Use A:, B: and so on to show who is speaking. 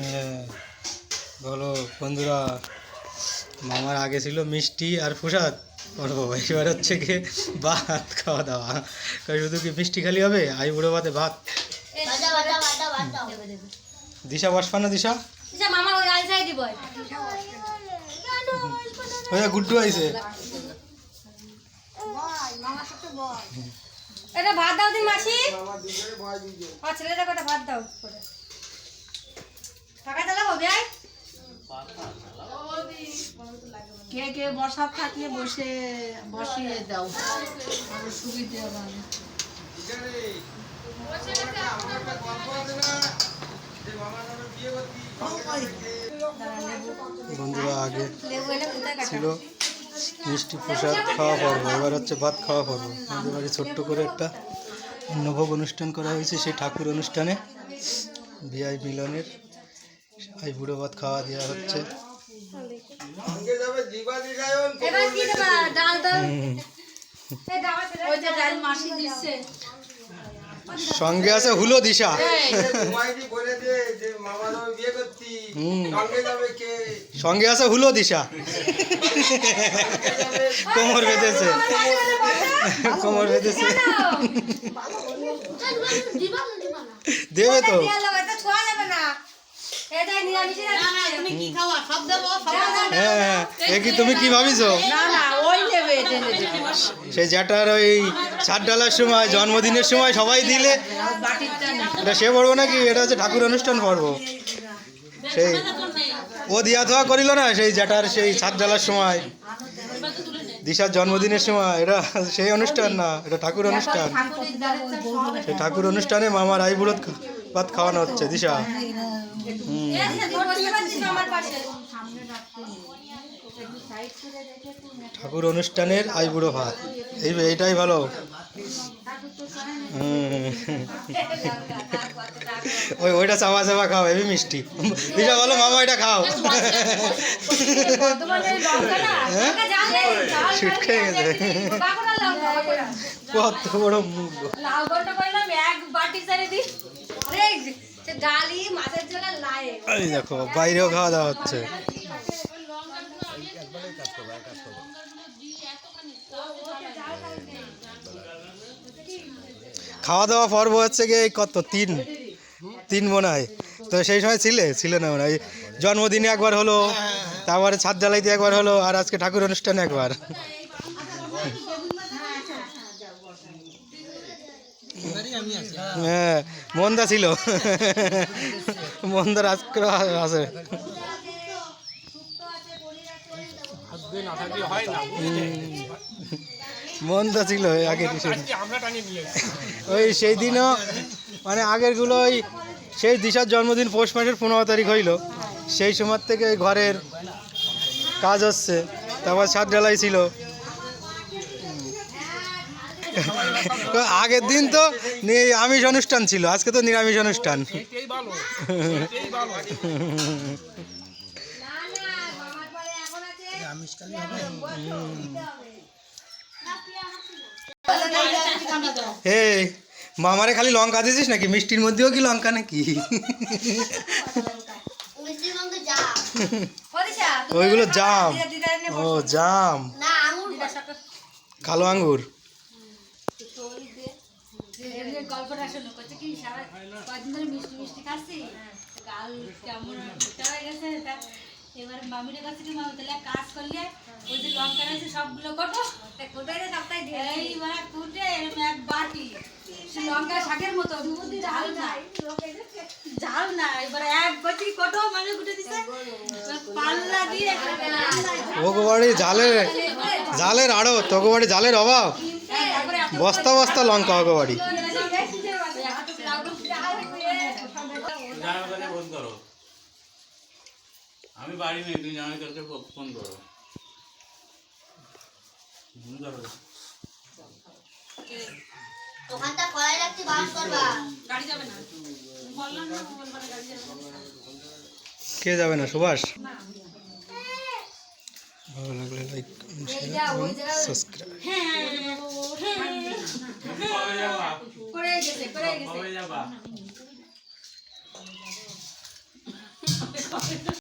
A: হ্যাঁ বলো বন্ধুরা মামার আগে ছিল মিষ্টি আর প্রসাদ। বড় বাবা এবার হচ্ছে কি ভাত খাওয়া দাওয়া। শুধু কি মিষ্টি খালি হবে? আই বুড়ো ভাতে ভাত। দিশা বসবা না দিশা
B: ওই
A: গুড্ডু আইছে।
B: এটা ভাত দাও দিন মাসি। আমার ছেলেটা কটা ভাত দাও। করে হবে
C: কে কে বসার থাকলে বসে বসিয়ে দাও। আমার সুবিধে হবে।
A: বন্ধুরা আগে ছিল মিষ্টি প্রসাদ খাওয়া পর্ব এবার হচ্ছে ভাত খাওয়া পর্ব। আমাদের বাড়ি ছোট্ট করে একটা অন্নভোগ অনুষ্ঠান করা হয়েছে সেই ঠাকুর অনুষ্ঠানে বিআই মিলনের এই বুড়ো ভাত খাওয়া দেওয়া হচ্ছে। সঙ্গে আছে হুলো দিশা। সঙ্গে আছে হুলো দিশা। কোমর বেঁধেছে। কোমর বেঁধেছে। দেবে তো।
C: কি খাওয়া? সব দেবো সব
A: হ্যাঁ হ্যাঁ এ তুমি কি ভাবিছো?
C: না না ওই নেবে
A: সেই জ্যাঠার ওই ছাদ ডালার সময় জন্মদিনের সময় সবাই দিলে। এটা সে পড়ব নাকি? এটা হচ্ছে ঠাকুর অনুষ্ঠান পর্ব। সেই ও দিয়া ধোয়া করিল না সেই জ্যাঠার সেই ছাদ ডালার সময়। দিশার জন্মদিনের সময় এটা সেই অনুষ্ঠান না এটা ঠাকুর অনুষ্ঠান। সেই ঠাকুর অনুষ্ঠানে মামার আইবুড়ো ভাত খাওয়ানো হচ্ছে দিশা। ঠাকুর অনুষ্ঠানের আইবুড়ো ভাত। এই এইটাই ভালো। ওই ওইটা চাপা চাপা খাও হেবি মিষ্টি। দিশা বলো মামা এটা খাও। শীত খেয়ে গেছে। কত বড় মুখ
B: লাউ ঘণ্টা করলাম এক বাটি দি।
A: এই দেখো, বাইরেও খাওয়া দাওয়া হচ্ছে। খাওয়া দাওয়া পর্ব হচ্ছে গিয়ে কত, তিন তিন মনে হয়। তো সেই সময় ছিলে? ছিলে না মনে হয়। জন্মদিনে একবার হলো, তারপরে ছাদ জ্বালাইতে একবার হলো, আর আজকে ঠাকুর অনুষ্ঠানে একবার। হ্যাঁ। মন্দা ছিল। মন্দার আজকে আছে মন্দা ছিল আগে ওই সেই দিনও মানে আগেরগুলো ওই সেই দিশার জন্মদিন পৌষ মাসের পনেরো তারিখ হইল। সেই সময় থেকে ঘরের কাজ হচ্ছে। তারপর ছাদ ঢালাই ছিল। আগের দিন তো নি- আমিষ অনুষ্ঠান ছিল আজকে তো নিরামিষ অনুষ্ঠান।
B: মামার
A: হে খালি লঙ্কা দিছিস নাকি? মিষ্টির মধ্যেও কি লঙ্কা নাকি? ওইগুলো জাম। ও জাম। কালো আঙ্গুর
B: গল্পটা শোনো কত কি সারা কদিন ধরে মিষ্টি মিষ্টি খাচ্ছি কাল কেমন মোটা হয়ে গেছে তা এবার মামির কাছে কি মামি তাহলে কাজ করলে ওই যে লঙ্কা রয়েছে সবগুলো কটো কোটাই সপ্তাহে দিয়ে এইবার কুটে এরকম এক বাটি সে লঙ্কা শাকের মতো ঝাল না। ঝাল না এবার এক বাটি কটো মামি কুটে দিছে। পাল্লা দিয়ে
A: ওগো বাড়ি জালের জালের আড়ো তোকে বাড়ি জালের অভাব। বস্তা বস্তা লঙ্কা ওগো বাড়ি
D: জামাইকে ফোন করো আমি বাড়ি নেই তুমি জামাইকে ফোন করো। ফোন করো
B: ওখানটা কড়াই রাখতে বাস করবা।
A: কে যাবে না সুভাষ? ভালো লাগলে লাইক সাবস্ক্রাইব
D: তুমি কবে যাবা?
B: করে গেছে করে গেছে?
D: কবে যাবা?
B: হবে না।